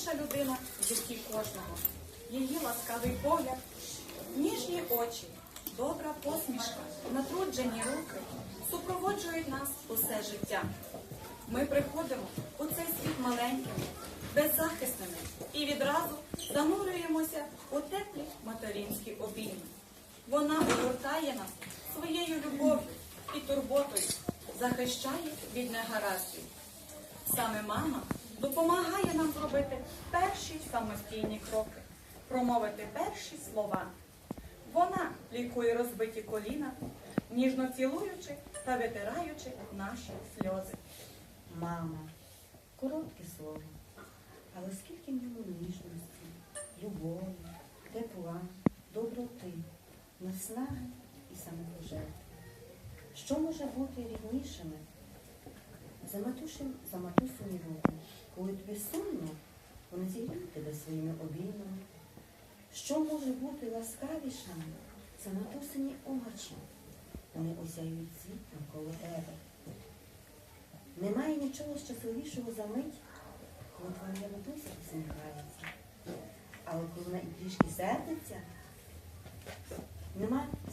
найголовніша людина в житті кожного. Її ласкавий погляд, ніжні очі, добра посмішка, натруджені руки супроводжують нас усе життя. Ми приходимо у цей світ маленькими, беззахисними і відразу занурюємося у теплі материнські обійми. Вона огортає нас своєю любов'ю і турботою, захищає від негараздів. Саме мама допомагає нам зробити перші самостійні кроки, промовити перші слова. Вона лікує розбиті коліна, ніжно цілуючи та витираючи наші сльози. Мама. Коротке слово. Але скільки в ньому ніжності, любові, тепла, доброти, наснаги і самопожертви. Що може бути ріднішими за матушин, руки, коли тобі сумно, вони зігріють тебе своїми обіймами. Що може бути ласкавішими за матусині очі? Вони осяють світ навколо тебе. Немає нічого щасливішого за мить, коли твоя матуся усміхається. Але коли вона і трішки сердиться, немає